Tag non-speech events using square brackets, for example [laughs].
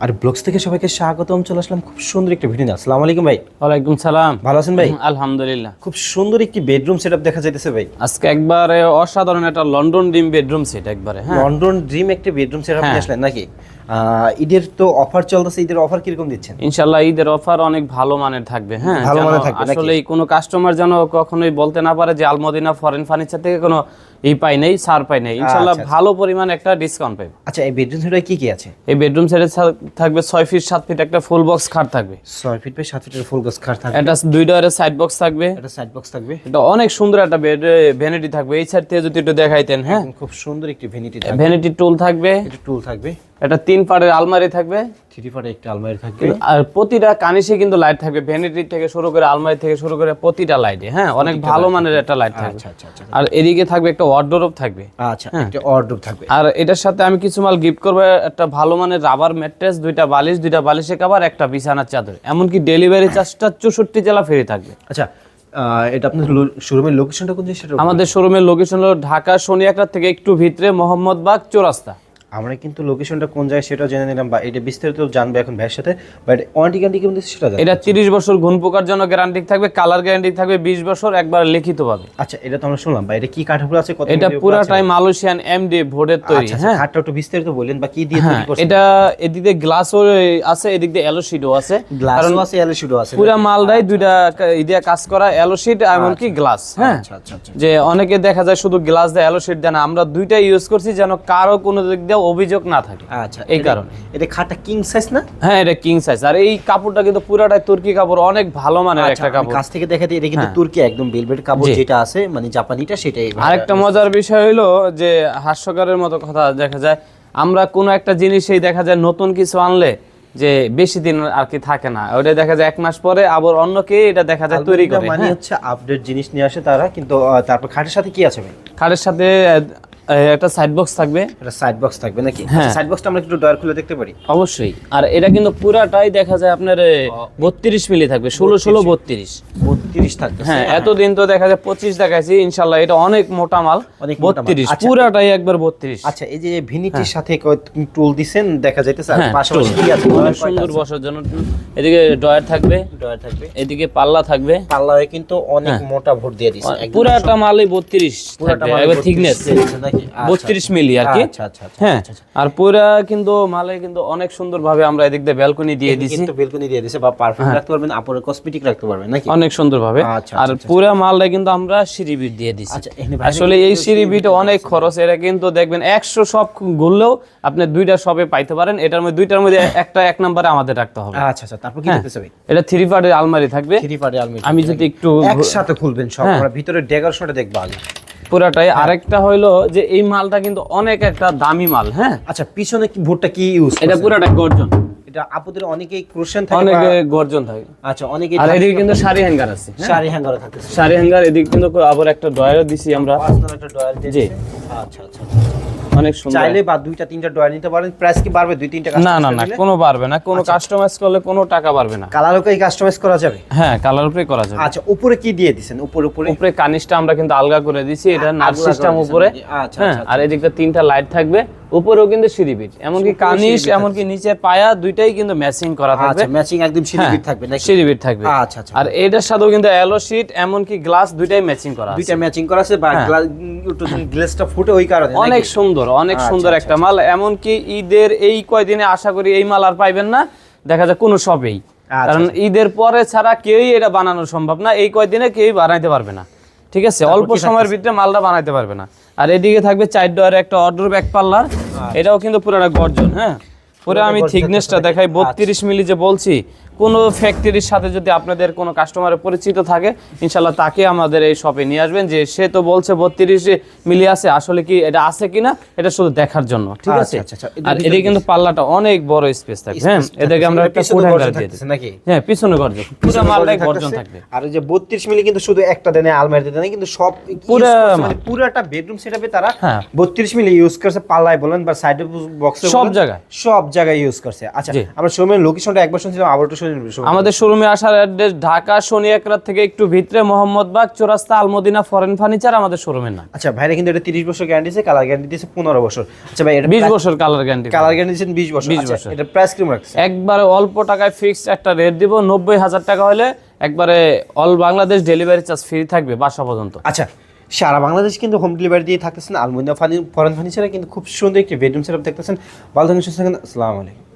আর blogs থেকে সবাইকে স্বাগতম চলে আসলাম খুব সুন্দর একটা ভিডিও আসসালাম আলাইকুম ভাই। ওয়ালাইকুম সালাম। ভালো আছেন ভাই? আলহামদুলিল্লাহ। খুব সুন্দর একটি বেডরুম সেটআপ দেখা যাইতেছে ভাই। আজকে একবারে অসাধারণ একটা লন্ডন ড্রিম বেডরুম সেট একবারে হ্যাঁ। লন্ডন ড্রিম একটা বেডরুম সেটআপ নিয়ে আসলেন নাকি? ঈদের তো অফার চলতেছে ঈদের অফার কীরকম দিচ্ছেন? ইনশাল্লাহ ঈদের অফার অনেক ভালো মানের থাকবে হ্যাঁ? ভালো মানের থাকবে আসলে কোনো কাস্টমার যেন কখনোই বলতে না পারে যে আলমদিনা ফরেন ফার্নিচার থেকে কোনো ই পাই নেই সার পাই নাই। ইনশাল্লাহ আচ্ছা, ভালো পরিমাণ একটা ডিসকাউন্ট পাবে আচ্ছা এই বেডরুম সেটআপ কি কি আছে? এই বেডরুম সেটে থাকবে ছয় ফিট সাত ফিট একটা ফুল বক্স খাট থাকবে। ছয় ফিট বাই সাত ফিটের ফুল বক্স খাট থাকবে। এটা দুই ডয়ারের সাইড বক্স থাকবে। একটা সাইড বক্স থাকবে। এটা অনেক সুন্দর একটা বেড ভ্যানিটি থাকবে। এই সাইড থেকে যদি একটু দেখাইতেন হ্যাঁ? খুব সুন্দর একটি ভ্যানিটি থাকবে। ভ্যানিটি টুল থাকবে। একটা টুল থাকবে। একটা তিন পাড়ের আলমারি থাকবে। থ্রি পার্টের একটা আলমারি থাকবে। আর প্রতিটা কানিসে কিন্তু লাইট থাকবে। ভ্যানিটি থেকে শুরু করে আলমারি থেকে শুরু করে প্রতিটা লাইটে হ্যাঁ? অনেক ভালো মানের একটা লাইট থাকবে। আচ্ছা আচ্ছা আচ্ছা। আর এদিকে থাকবে একটা ওয়ার্ডরোব থাকবে। আচ্ছা একটা অর্ডার থাকবে। আর এটার সাথে আমি কিছু মাল গিফট করব। একটা ভালো মানের রাবার ম্যাট্রেস দুইটা বালিশ দুইটা বালিশে কাভার একটা বিছানার চাদর। এমনকি ডেলিভারি চার্জটা চৌষট্টি জেলা ফ্রি থাকবে। আচ্ছা এটা আপনার শোরুমের লোকেশনটা কোন সেটা আমাদের শোরুমের লোকেশন হলো ঢাকা শনিয়াকড়া থেকে একটু ভিতরে মোহাম্মদবাগ চৌরাস্তা। আমরা কিন্তু লোকেশনটা কোন জায়গায় সেটা জেনে নিলাম বা এটা বিস্তারিত জানব এখন ভাইয়ের সাথে বাট ওয়ারেন্টি গ্যারান্টি কেমন দিচ্ছে সেটা। এটা তিরিশ বছর ঘুন পোকার জন্য গ্যারান্টি থাকবে কালার গ্যারান্টি থাকবে বিশ বছর একবার লিখিত পাবে আচ্ছা এটা তো আমরা শুনলাম বা এটা কি কাঠামো আছে কত এটা আছে? পুরাটাই মালয়েশিয়ান এমডি ভোটের তৈরি আচ্ছা হ্যাঁ। খাটটা একটু বিস্তারিত বললেন বা কি দিয়ে হ্যাঁ তৈরি করছেন? এটা এদিক দিয়ে গ্লাসও আছে এদিক দিয়ে অ্যালো শিটও আছে গ্লাসও আছে এলসিডি আছে। পুরা মালটাই দুইটা দিয়ে কাজ করা অ্যালো শিট এমনকি গ্লাস হ্যাঁ আচ্ছা আচ্ছা আচ্ছা। যে অনেকে দেখা যায় শুধু গ্লাস দেয় অ্যালো শিট দেয় না আমরা দুইটা ইউজ করছি যেন কারও কোনো দিক দিয়ে অভিযোগ না থাকে। আচ্ছা এই কারণে। এটা খাটটা কিং সাইজ না? হ্যাঁ এটা কিং সাইজ আর এই কাপড়টা কিন্তু পুরাটাই তুর্কি কাপড় অনেক ভালো মানের আচ্ছা একটা কাপড়। কাছ থেকে দেখাতে এটা কিন্তু তুর্কি একদম বেলভেট কাপড় যেটা আছে মানে জাপানিটা সেটাই। আরেকটা মজার বিষয় হলো যে হাস্যকরের মতো কথা দেখা যায় আমরা কোনো একটা জিনিসেই দেখা যায় নতুন কিছু আনলে যে বেশি দিন আর কি থাকে না। ওটা দেখা যায় এক মাস পরে আবার অন্য কে এটা দেখা যায় তৈরি করে মানে হ্যাঁ। হচ্ছে আপডেট জিনিস নিয়ে আসে তারা কিন্তু তারপর খাটের সাথে কি আছে ভাই? খাটের সাথে একটা সাইড বক্স থাকবে। এটা সাইড বক্স থাকবে নাকি? হ্যাঁ। সাইড বক্সটা আমরা একটু ডয়ার খুলে দেখতে পারি। অবশ্যই। আর এটা কিন্তু পুরাটাই দেখা যায় আপনার বত্রিশ মিলি থাকবে ষোলো ষোলো বত্রিশ। বত্রিশ থাকবে হ্যাঁ এতদিন তো দেখা যায় পঁচিশ দেখাইছি ইনশাল্লাহ এটা অনেক মোটা মাল অনেক। বত্রিশ আচ্ছা। পুরাটাই একবার বত্রিশ। আচ্ছা এই যে ভিনিটির সাথে টুল দিছেন দেখা যাইতেছে হ্যাঁ, পাশাপাশি কি আছে? অনেক সুন্দর বসার জন্য এদিকে ডয়ার থাকবে। ডয়ার থাকবে। এদিকে পাল্লা থাকবে। পাল্লায় কিন্তু অনেক মোটা ভোট দিয়ে দিছে। পুরাটা মালই বত্রিশ পুরাটা মাল থিকনেস নাকি? আচ্ছা, বত্রিশ মিলি আর কি। আচ্ছা আচ্ছা হ্যাঁ আর পুরা কিন্তু মালে কিন্তু অনেক সুন্দর ভাবে আমরা এদিক দিয়ে ব্যালকনি দিয়ে দিছি। বেলকনি দিয়ে দিছে বা পারফিউম রাখতে পারবেন আপরে কসমেটিক রাখতে পারবেন নাকি? অনেক সুন্দর ভাবে আর পুরা মালটা কিন্তু আমরা সিঁড়ি বিট দিয়ে দিছি। আসলে এই সিঁড়ি বিট অনেক খরচ এটা কিন্তু দেখবেন একশো সব ঘুরলেও আপনি দুইটা সবে পাইতে পারেন এটার মধ্যে দুইটার মধ্যে [laughs] একটা এক নম্বরে আমাদের রাখতে হবে। আচ্ছা আচ্ছা তারপর কি দিতেছে ভাই? এটা থ্রি পার্টের আলমারি থাকবে। থ্রি পার্টি আলমিরা আমি যদি একটু একসাথে খুলবেন সব হ্যাঁ। আমরা ভিতরে ডেকোরেশনটা দেখব আগে। পুরাটাই। আরেকটা হইল যে এই মালটা কিন্তু অনেক একটা দামি মাল হ্যাঁ? আচ্ছা পিছনে কি ভোটটা কি ইউজ এটা পুরাটা গর্জন। এটা আপুদের অনেকেই ক্রোশন থাকে অনেকে গর্জন থাকে। আচ্ছা অনেকে আর এদিকে কিন্তু শাড়ি হ্যাঙ্গার আছে হ্যাঁ? শাড়ি হ্যাঙ্গার থাকে শাড়ি হ্যাঙ্গার এদিকে কিন্তু আবার একটা ড্রয়ার দিছি আমরা। একটা ডয়ার দিয়ে জি। দিছে। আচ্ছা আচ্ছা আচ্ছা। অনেক সুন্দর। চাইলে বা দুইটা তিনটা ডয়ার নিতে পারেন। প্রাইস কি বাড়বে? দুই তিনটা না না না কোনো পারবে না। কোনো আচ্ছা। কাস্টমাইজ করলে কোনো টাকা পারবে না। কালারও কি কাস্টমাইজ করা যাবে? হ্যাঁ কালার উপরে করা যাবে। আচ্ছা উপরে কি দিয়ে দিছেন? উপরে উপরে? উপরে কানিসটা আমরা কিন্তু আলগা করে দিছি। এটা সিস্টেম উপরে। আচ্ছা, হ্যাঁ আচ্ছা, আর এদিকটা তিনটা লাইট থাকবে। উপরেও কিন্তু সিঁড়ি বিট। এমনকি কানিস এমনকি নিচে পায়া দুইটাই কিন্তু ম্যাচিং করা থাকবে। আচ্ছা ম্যাচিং একদম সিঁড়ি হ্যাঁ, থাকবে নাকি? সিঁড়ি বিট থাকবে। আচ্ছা আচ্ছা। আর এটার সাথেও কিন্তু অ্যালো শিট এমনকি গ্লাস দুইটাই ম্যাচিং করা আছে। দুইটা ম্যাচিং করা আছে বা গ্লাসটা ফুটে ওই কারণে হ্যাঁ। অনেক নাকি? সুন্দর অনেক আচ্ছা, সুন্দর একটা মাল এমনকি ঈদের এই কয়দিনে আশা করি এই মাল আর পাইবেন না দেখা যায় কোনো শপেই। আচ্ছা, কারণ ঈদের পরে ছাড়া কেউই এটা বানানো সম্ভব না এই কয়দিনে কেউই বানাইতে পারবে না ঠিক আছে? অল্প সময়ের ভিতরে মালটা বানাইতে পারবে না। আর এদিকে থাকবে চার ডয়ার একটা অর্ডার ব্যাক পাল্লার এটাও কিন্তু পুরোটা গর্জন হ্যাঁ? পুরো আমি থিকনেসটা দেখাই বত্রিশ মিলি যে বলছি কোনো ফ্যাক্টরির সাথে যদি আপনাদের কোনো কাস্টমারের পরিচিত থাকে ইনশাল্লাহ তাকে আমাদের এই শপে নিয়ে আসবেন। যে সে তো বলছে বত্রিশ মিলি আছে আসলে কি এটা আছে কিনা এটা শুধু দেখার জন্য ঠিক আছে? আচ্ছা, আচ্ছা, আর এদিকে কিন্তু পাল্লাটা অনেক বড় স্পেস থাকবে হ্যাঁ? এদিকে আমরা একটা ফুড হ্যাঙ্গার দিয়ে দিই নাকি? হ্যাঁ পিছনে গর্জন পুরো মালটাই গর্জন থাকবে। আর যে 32 মিলি কিন্তু শুধু একটা দেনে আলমারিতে দেনে কিন্তু সব পুরা। মানে বেডরুম সেটআপে তারা হ্যাঁ। 32 মিলি ইউজ করছে পাল্লায় বলেন বা সাইড বক্সে সব জায়গায়। সব জায়গায় ইউজ করছে। আচ্ছা আমরা শোরুমের লোকেশনটা একবার শুনছিলাম আবার একটু আমাদের শোরুমে আসার অ্যাড্রেস ঢাকা শনি একরাত থেকে একটু ভিতরে মোহাম্মদবাগ চৌরাস্তা আলমদিনা ফরেন ফার্নিচার আমাদের শোরুমের নাম। আচ্ছা ভাইরা কিন্তু এটা তিরিশ বছর গ্যারান্টি দিয়েছে কালার গ্যারান্টি দিয়েছে পনেরো বছর। আচ্ছা ভাই এটা বিশ বছর কালার গ্যারান্টি কালার গ্যারান্টি দিয়েছেন বিশ বছর। 20 আচ্ছা, বছর। এটা প্রাইস কীরকম রাখছে একবারে অল্প টাকায় ফিক্সড একটা রেট দিব নব্বই হাজার টাকা হলে একবারে all Bangladesh delivery charge free থাকবে বাসা পর্যন্ত। আচ্ছা সারা বাংলাদেশ কিন্তু হোম ডেলিভারি দিয়ে থাকতেছেন। আলমুনিয়া ফানি ফরেন ফার্নিচারে কিন্তু খুব সুন্দর একটি বেডরুম সেটআপ দেখতেছেন। ভালো থাকেন সুস্থ থাকেন আসসালামু আলাইকুম।